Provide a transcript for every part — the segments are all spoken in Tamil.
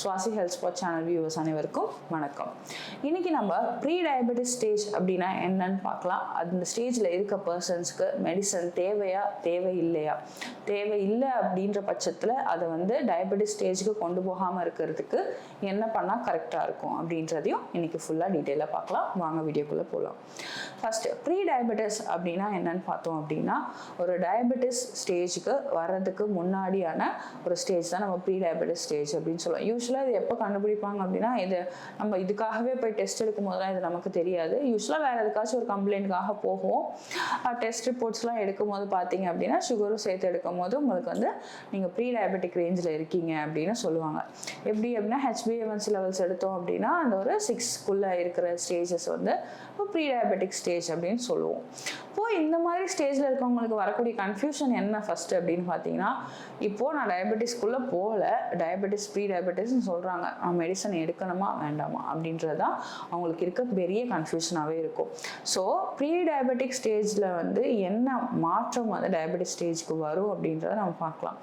Swasi health spot channel viewers அனைவருக்கும் வணக்கம். இன்னைக்கு நம்ம ப்ரீ டயபெட்டிஸ் ஸ்டேஜ் அப்படின்னா என்னன்னு பார்க்கலாம். அந்த ஸ்டேஜில் இருக்க பர்சன்ஸ்க்கு மெடிசன் தேவையா தேவை இல்லையா தேவை இல்லை அப்படின்ற பட்சத்தில் அதை வந்து டயபெட்டிஸ் ஸ்டேஜுக்கு கொண்டு போகாமல் இருக்கிறதுக்கு என்ன பண்ணால் கரெக்டாக இருக்கும் அப்படின்றதையும் இன்னைக்கு ஃபுல்லாக டீட்டெயிலாக பார்க்கலாம். வாங்க வீடியோக்குள்ளே போகலாம் ஃபர்ஸ்ட் ப்ரீ டயபெட்டிஸ் அப்படின்னா என்னன்னு பார்த்தோம் அப்படின்னா ஒரு டயபெட்டிஸ் ஸ்டேஜுக்கு வர்றதுக்கு முன்னாடியான ஒரு ஸ்டேஜ் தான் நம்ம ப்ரீ டயபெட்டிஸ் ஸ்டேஜ் அப்படின்னு சொல்லுவோம். யூஸ்வலாக இது எப்போ கண்டுபிடிப்பாங்க அப்படின்னா இது நம்ம இதுக்காகவே போய் டெஸ்ட் எடுக்கும் போதெல்லாம் இது நமக்கு தெரியாது. யூஸ்வலாக வேறு எதுக்காச்சும் ஒரு கம்ப்ளைண்ட்காக போகும். டெஸ்ட் ரிப்போர்ட்ஸ்லாம் எடுக்கும் போது பார்த்தீங்க அப்படின்னா சுகரும் சேர்த்து எடுக்கும் போது உங்களுக்கு வந்து நீங்கள் ப்ரீ டயபெட்டிக் ரேஞ்சில் இருக்கீங்க அப்படின்னு சொல்லுவாங்க. எப்படி அப்படின்னா ஹெச்பிஎம்என்சி லெவல்ஸ் எடுத்தோம் அப்படின்னா அந்த ஒரு சிக்ஸ்க்குள்ளே இருக்கிற ஸ்டேஜஸ் வந்து ப்ரீ டயபெட்டிக் ஸ்டேஜ் அப்படின்னு சொல்லுவோம். இப்போ இந்த மாதிரி ஸ்டேஜில் இருக்கவங்களுக்கு வரக்கூடிய கன்ஃபியூஷன் என்ன ஃபர்ஸ்ட் அப்படின்னு பார்த்தீங்கன்னா இப்போது நான் டயபெட்டிஸ்க்குள்ளே போகல டயபெட்டிஸ் ப்ரீ டயபெட்டிஸ் மெடிசன் சொல்கிறாங்க நான் மெடிசன் எடுக்கணுமா? வேண்டாமா? அப்படின்றது தான் அவங்களுக்கு இருக்க பெரிய கன்ஃபியூஷனாகவே இருக்கும். ஸோ ப்ரீ டயபெட்டிக் ஸ்டேஜில் வந்து என்ன மாற்றம் வந்து டயபெட்டிக் ஸ்டேஜ்க்கு வரும் அப்படின்றத நம்ம பார்க்கலாம்.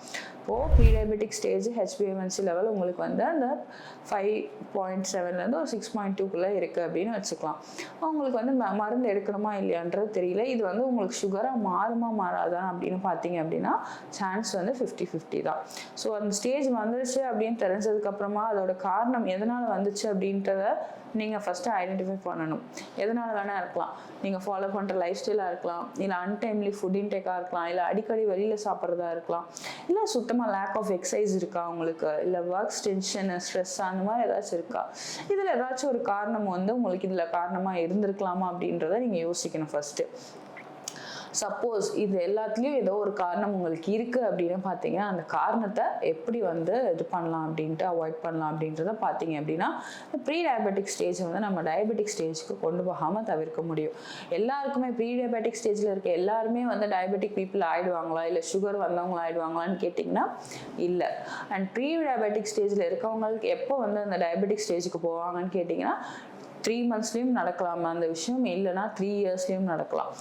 இப்போது ப்ரீடயபெட்டிக் ஸ்டேஜ் ஹெச்பிஎம்என்சி லெவல் உங்களுக்கு வந்து அந்த ஃபைவ் பாயிண்ட் செவன்லேருந்து ஒரு சிக்ஸ் பாயிண்ட் டூக்குள்ளே இருக்குது அப்படின்னு வச்சுக்கலாம். உங்களுக்கு வந்து ம- மருந்து எடுக்கணுமா இல்லையான்றது தெரியல. இது வந்து உங்களுக்கு சுகராக மாறுமா மாறாதா அப்படின்னு பார்த்தீங்க அப்படின்னா சான்ஸ் வந்து ஃபிஃப்டி ஃபிஃப்டி தான். ஸோ அந்த ஸ்டேஜ் வந்துருச்சு அப்படின்னு தெரிஞ்சதுக்கப்புறமா அதோட காரணம் எதனால் வந்துச்சு அப்படின்றத நீங்கள் ஃபஸ்ட்டு ஐடென்டிஃபை பண்ணணும். எதனால் வேணால் இருக்கலாம். நீங்கள் ஃபாலோ பண்ணுற லைஃப் ஸ்டைலாக இருக்கலாம். இல்லை அன்டைம்லி ஃபுட் இன்டேக்காக இருக்கலாம். இல்லை அடிக்கடி வெளியில் சாப்பிட்றதா இருக்கலாம். இல்லை சுத்தம் சுத்தமாக லேக் ஆஃப் எக்ஸசைஸ் இருக்கா உங்களுக்கு? இல்லை ஒர்க்ஸ் டென்ஷன் ஸ்ட்ரெஸ் அந்த மாதிரி ஏதாச்சும் இருக்கா? இதில் ஏதாச்சும் ஒரு காரணம் வந்து உங்களுக்கு இதில் காரணமாக இருந்திருக்கலாமா அப்படின்றத நீங்கள் யோசிக்கணும் ஃபஸ்ட்டு சப்போஸ் இது எல்லாத்துலேயும் ஏதோ ஒரு காரணம் உங்களுக்கு இருக்குது அப்படின்னு பார்த்தீங்கன்னா அந்த காரணத்தை எப்படி வந்து இது பண்ணலாம் அப்படின்ட்டு அவாய்ட் பண்ணலாம் அப்படின்றத பார்த்தீங்க அப்படின்னா ப்ரீ டயபெட்டிக் ஸ்டேஜ் வந்து நம்ம டயபெட்டிக் ஸ்டேஜ்க்கு கொண்டு போகாமல் தவிர்க்க முடியும். எல்லாருக்குமே ப்ரீ டயபெட்டிக் ஸ்டேஜில் இருக்க எல்லாருமே வந்து டயபெட்டிக் பீப்புள் ஆகிடுவாங்களா இல்லை சுகர் வந்தவங்களா ஆகிடுவாங்களான்னு கேட்டிங்கன்னா இல்லை. அண்ட் ப்ரீ டயபெட்டிக் ஸ்டேஜில் இருக்கவங்களுக்கு எப்போ வந்து அந்த டயபெட்டிக் ஸ்டேஜுக்கு போவாங்கன்னு கேட்டிங்கன்னா த்ரீ மந்த்ஸ்லேயும் நடக்கலாம் அந்த விஷயம். இல்லைன்னா த்ரீ இயர்ஸ்லேயும் நடக்கலாம்.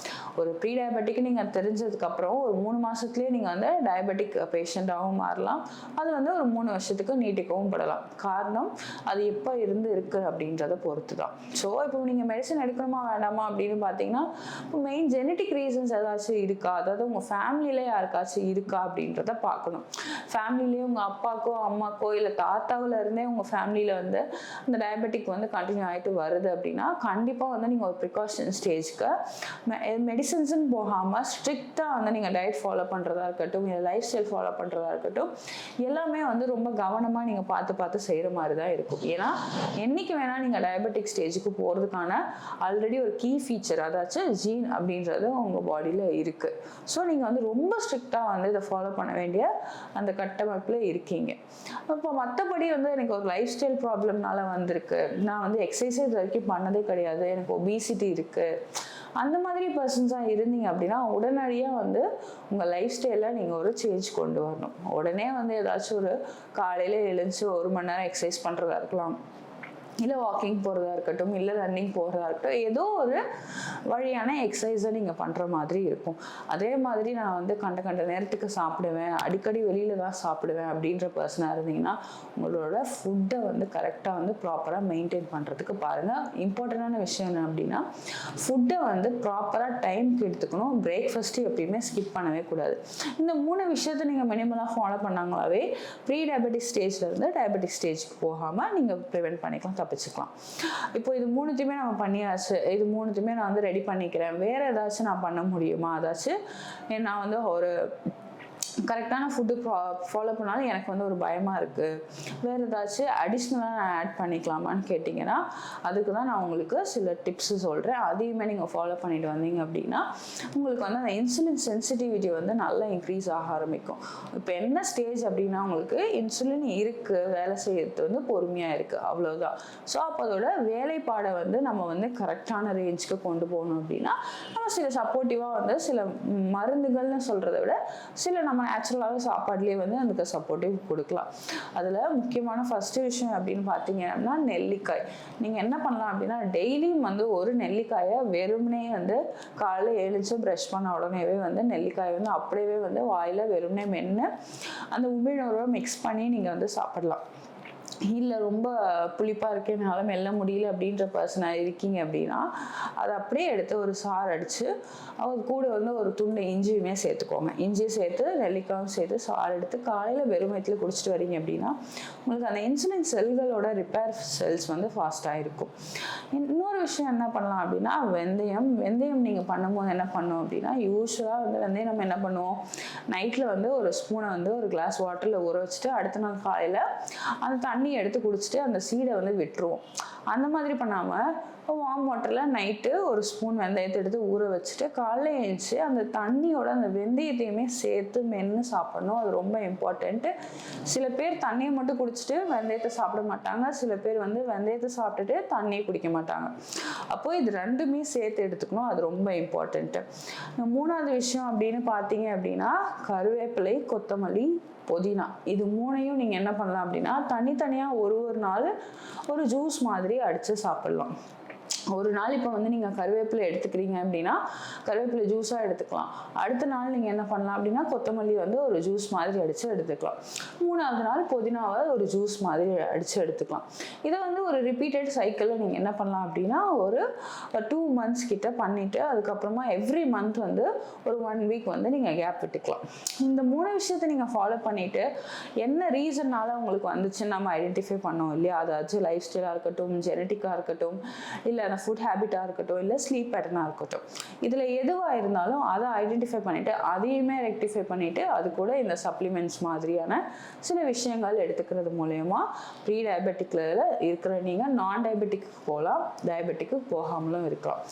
ஒரு ப்ரீ டயபெட்டிக் நீங்கள் தெரிஞ்சதுக்கப்புறம் ஒரு மூணு மாதத்துலேயே நீங்கள் வந்து டயபெட்டிக் பேஷண்ட்டாகவும் மாறலாம். அது வந்து ஒரு மூணு வருஷத்துக்கு நீட்டிக்கவும் படலாம். காரணம் அது எப்போ இருந்து இருக்குது அப்படின்றத பொறுத்து தான் ஸோ இப்போ நீங்கள் மெடிசன் எடுக்கணுமா வேண்டாமா அப்படின்னு பார்த்தீங்கன்னா இப்போ மெயின் ஜெனட்டிக் ரீசன்ஸ் ஏதாச்சும் இருக்கா? அதாவது உங்கள் ஃபேமிலியில் யாருக்காச்சும் இருக்கா அப்படின்றத பார்க்கணும். ஃபேமிலிலேயே உங்கள் அப்பாக்கோ அம்மாக்கோ இல்லை தாத்தாவில் இருந்தே உங்கள் ஃபேமிலியில் வந்து அந்த டயபெட்டிக் வந்து கண்டினியூ ஆகிட்டு வருது அப்படின்னா கண்டிப்பாக வந்து நீங்கள் ஒரு ப்ரிகாஷன் ஸ்டேஜ்க்கு மெடிசன்ஸ்னு போகாமல் ஸ்ட்ரிக்டாக வந்து நீங்கள் டயட் ஃபாலோ பண்ணுறதா இருக்கட்டும் இல்லை லைஃப் ஸ்டைல் ஃபாலோ பண்ணுறதா இருக்கட்டும் எல்லாமே வந்து ரொம்ப கவனமாக நீங்கள் பார்த்து பார்த்து செய்கிற மாதிரி தான் இருக்கும். ஏன்னா என்னைக்கு வேணால் நீங்கள் டயபெட்டிக் ஸ்டேஜுக்கு போகிறதுக்கான ஆல்ரெடி ஒரு கீ ஃபீச்சர் அதாச்சும் ஜீன் அப்படின்றது உங்கள் பாடியில் இருக்குது ஸோ நீங்கள் வந்து ரொம்ப ஸ்ட்ரிக்டாக வந்து இதை ஃபாலோ பண்ண வேண்டிய அந்த கட்டமைப்பில் இருக்கீங்க. இப்போ மற்றபடி வந்து எனக்கு ஒரு லைஃப் ஸ்டைல் ப்ராப்ளம்னால வந்திருக்கு. நான் வந்து எக்ஸசைஸ் வரைக்கும் பண்ணதே கிடையாது. எனக்கு ஒபிசிட்டி இருக்குது அந்த மாதிரி பர்சன்ஸாக இருந்தீங்க அப்படின்னா உடனடியாக வந்து உங்கள் லைஃப் ஸ்டைலில் நீங்கள் ஒரு சேஞ்ச் கொண்டு வரணும். உடனே வந்து ஏதாச்சும் ஒரு காலையில் எழுந்துச்சு ஒரு மணி நேரம் எக்ஸசைஸ் பண்ணுறதா இருக்கலாம். இல்லை வாக்கிங் போகிறதா இருக்கட்டும் இல்லை ரன்னிங் போகிறதா இருக்கட்டும் ஏதோ ஒரு வழியான எக்ஸசைஸை நீங்கள் பண்ணுற மாதிரி இருக்கும். அதே மாதிரி நான் வந்து கண்ட கண்ட நேரத்துக்கு சாப்பிடுவேன் அடிக்கடி வெளியில் தான் சாப்பிடுவேன் அப்படின்ற பர்சனாக இருந்தீங்கன்னா உங்களோட ஃபுட்டை வந்து கரெக்டாக வந்து ப்ராப்பராக மெயின்டைன் பண்ணுறதுக்கு பாருங்கள் இம்பார்ட்டண்டான விஷயம் என்ன அப்படின்னா ஃபுட்டை வந்து ப்ராப்பராக டைம்க்கு எடுத்துக்கணும். பிரேக்ஃபாஸ்ட்டு எப்பயுமே ஸ்கிப் பண்ணவே கூடாது. இந்த மூணு விஷயத்தை நீங்கள் மினிமலாக ஃபாலோ பண்ணாங்களாவே ப்ரீ டயபெட்டிக் ஸ்டேஜ்லேருந்து டயபெட்டிக் ஸ்டேஜ்க்கு போகாமல் நீங்கள் ப்ரிவெண்ட் பண்ணிக்கலாம். தப்பிச்சுக்கலாம். இப்போ இது மூணுத்தையுமே நம்ம பண்ணியாச்சு. இது மூணுத்தையுமே நான் வந்து ரெடி பண்ணிக்கிறேன். வேறு ஏதாச்சும் நான் பண்ண முடியுமா? அதாச்சும் நான் வந்து ஒரு கரெக்டான ஃபுட்டு ஃபாலோ பண்ணாலும் எனக்கு வந்து ஒரு பயமாக இருக்குது வேறு ஏதாச்சும் அடிஷ்னலாக நான் ஆட் பண்ணிக்கலாமான்னு கேட்டிங்கன்னா அதுக்கு தான் நான் உங்களுக்கு சில டிப்ஸு சொல்கிறேன் அதையுமே நீங்கள் ஃபாலோ பண்ணிட்டு வந்தீங்க அப்படின்னா உங்களுக்கு வந்து அந்த இன்சுலின் சென்சிட்டிவிட்டி வந்து நல்லா இன்க்ரீஸ் ஆக ஆரம்பிக்கும். இப்போ என்ன ஸ்டேஜ் அப்படின்னா உங்களுக்கு இன்சுலின் இருக்குது வேலை செய்யறது வந்து பொறுமையாக இருக்குது அவ்வளோதான் ஸோ அப்போ அதோட வேலைப்பாடை வந்து நம்ம வந்து கரெக்டான ரேஞ்சுக்கு கொண்டு போகணும் அப்படின்னா நம்ம சில சப்போர்ட்டிவாக வந்து சில மருந்துகள்னு சொல்கிறத விட சில நம்ம நேச்சுரலாகவே சாப்பாடுலேயே வந்து அதுக்கு சப்போர்ட்டிவ் கொடுக்கலாம். அதில் முக்கியமான ஃபஸ்ட்டு விஷயம் அப்படின்னு பார்த்தீங்க அப்படின்னா நெல்லிக்காய். நீங்கள் என்ன பண்ணலாம் அப்படின்னா டெய்லியும் வந்து ஒரு நெல்லிக்காயை வெறுமனே வந்து காலையில் எழுந்து ப்ரஷ் பண்ண உடனேவே வந்து நெல்லிக்காயை வந்து அப்படியே வந்து வாயில் வெறுமனே மென்று அந்த உமிழ்நூறுவை மிக்ஸ் பண்ணி நீங்கள் வந்து சாப்பிடலாம். இல்லை ரொம்ப புளிப்பாக இருக்கு என்னால் மெல்ல முடியல அப்படின்ற பர்சனாக இருக்கீங்க அப்படின்னா அதை அப்படியே எடுத்து ஒரு சாறு அடித்து அது கூட வந்து ஒரு துண்டு இஞ்சியுமே சேர்த்துக்கோங்க. இஞ்சியும் சேர்த்து நெல்லிக்காயும் சேர்த்து சாறு எடுத்து காலையில் வெறும் வயிற்றில் குடிச்சிட்டு வரீங்க அப்படின்னா உங்களுக்கு அந்த இன்சுலின் செல்களோட ரிப்பேர் செல்ஸ் வந்து ஃபாஸ்ட்டாக இருக்கும். இன்னொரு விஷயம் என்ன பண்ணலாம் அப்படின்னா வெந்தயம் வெந்தயம் நீங்கள் பண்ணும்போது என்ன பண்ணும் அப்படின்னா யூஸ்வலாக வந்து வெந்தயம் நம்ம என்ன பண்ணுவோம்? நைட்டில் வந்து ஒரு ஸ்பூனை வந்து ஒரு கிளாஸ் வாட்டரில் ஊற வச்சுட்டு அடுத்த நாள் காலையில் அந்த தண்ணி எடுத்து குடிச்சிட்டு அந்த சீடை வந்து விட்டுருவோம். அந்த மாதிரி பண்ணாமல் வார்ம் வாட்டரில் நைட்டு ஒரு ஸ்பூன் வெந்தயத்தை எடுத்து ஊற வச்சுட்டு காலைல எழுந்துச்சு அந்த தண்ணியோட அந்த வெந்தயத்தையுமே சேர்த்து மென்று சாப்பிடணும். அது ரொம்ப இம்பார்ட்டண்ட்டு சில பேர் தண்ணியை மட்டும் குடிச்சிட்டு வெந்தயத்தை சாப்பிட மாட்டாங்க. சில பேர் வந்து வெந்தயத்தை சாப்பிட்டுட்டு தண்ணியை குடிக்க மாட்டாங்க. அப்போ இது ரெண்டுமே சேர்த்து எடுத்துக்கணும். அது ரொம்ப இம்பார்ட்டண்ட்டு மூணாவது விஷயம் அப்படின்னு பார்த்தீங்க அப்படின்னா கருவேப்பிலை கொத்தமல்லி புதினா. இது மூணையும் நீங்கள் என்ன பண்ணலாம் அப்படின்னா தனித்தனியாக ஒரு ஒரு நாள் ஒரு ஜூஸ் மாதிரி அடித்து சாப்பிட்லாம். ஒரு நாள் இப்போ வந்து நீங்கள் கருவேப்பிலை எடுத்துக்கிறீங்க அப்படின்னா கருவேப்பிலை ஜூஸாக எடுத்துக்கலாம். அடுத்த நாள் நீங்கள் என்ன பண்ணலாம் அப்படின்னா கொத்தமல்லி வந்து ஒரு ஜூஸ் மாதிரி அடித்து எடுத்துக்கலாம். மூணாவது நாள் புதினாவை ஒரு ஜூஸ் மாதிரி அடித்து எடுத்துக்கலாம். இதை வந்து ஒரு ரிப்பீட்டட் சைக்கிளில் நீங்கள் என்ன பண்ணலாம் அப்படின்னா ஒரு டூ மந்த்ஸ் கிட்ட பண்ணிவிட்டு அதுக்கப்புறமா எவ்ரி மந்த் வந்து ஒரு ஒன் வீக் வந்து நீங்கள் கேப் விட்டுக்கலாம். இந்த மூணு விஷயத்தை நீங்கள் ஃபாலோ பண்ணிவிட்டு என்ன ரீசன்னால உங்களுக்கு வந்துச்சுன்னு நம்ம ஐடென்டிஃபை பண்ணோம் இல்லையா? அதாச்சும் லைஃப் ஸ்டைலாக இருக்கட்டும் ஜெனட்டிக்காக இருக்கட்டும் இல்லை அந்த ஃபுட் ஹேபிட்டாக இருக்கட்டும் இல்லை ஸ்லீப் பேட்டர்னாக இருக்கட்டும். இதில் எதுவாக இருந்தாலும் அதை ஐடென்டிஃபை பண்ணிவிட்டு அதையுமே ரெக்டிஃபை பண்ணிவிட்டு அது கூட இந்த சப்ளிமெண்ட்ஸ் மாதிரியான சில விஷயங்கள் எடுத்துக்கிறது மூலயமா ப்ரீ டயபெட்டிக்கில் இருக்கிற நீங்கள் நான் டயபெட்டிக்கு போகலாம் டயபெட்டிக்கு போகாமலும் இருக்கலாம்.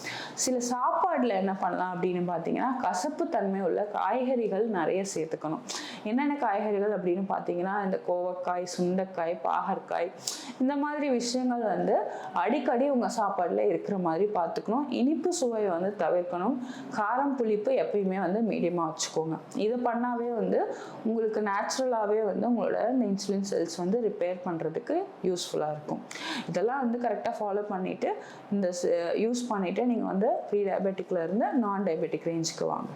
சில சாப்பாடில் என்ன பண்ணலாம் அப்படின்னு பார்த்தீங்கன்னா கசப்பு தன்மை உள்ள காய்கறிகள் நிறைய சேர்த்துக்கணும். என்னென்ன காய்கறிகள் அப்படின்னு பார்த்தீங்கன்னா இந்த கோவக்காய் சுண்டைக்காய் பாகற்காய் இந்த மாதிரி விஷயங்கள் வந்து அடிக்கடி உங்கள் சாப்பாடில் இருக்கிற மாதிரி பார்த்துக்கணும். இனிப்பு சுவையை வந்து தவிர்க்கணும். காரம் புளிப்பு எப்பயுமே வந்து மீடியமாக வச்சுக்கோங்க. இதை பண்ணாவே வந்து உங்களுக்கு நேச்சுரலாகவே வந்து உங்களோட இந்த இன்சுலின் செல்ஸ் வந்து ரிப்பேர் பண்ணுறதுக்கு யூஸ்ஃபுல்லாக இருக்கும். இதெல்லாம் வந்து கரெக்டாக ஃபாலோ பண்ணிவிட்டு இந்த யூஸ் பண்ணிவிட்டு நீங்கள் வந்து ப்ரீ டயபெட்டிக்கில் இருந்து நான் டயபெட்டிக் ரேஞ்சுக்கு வாங்க.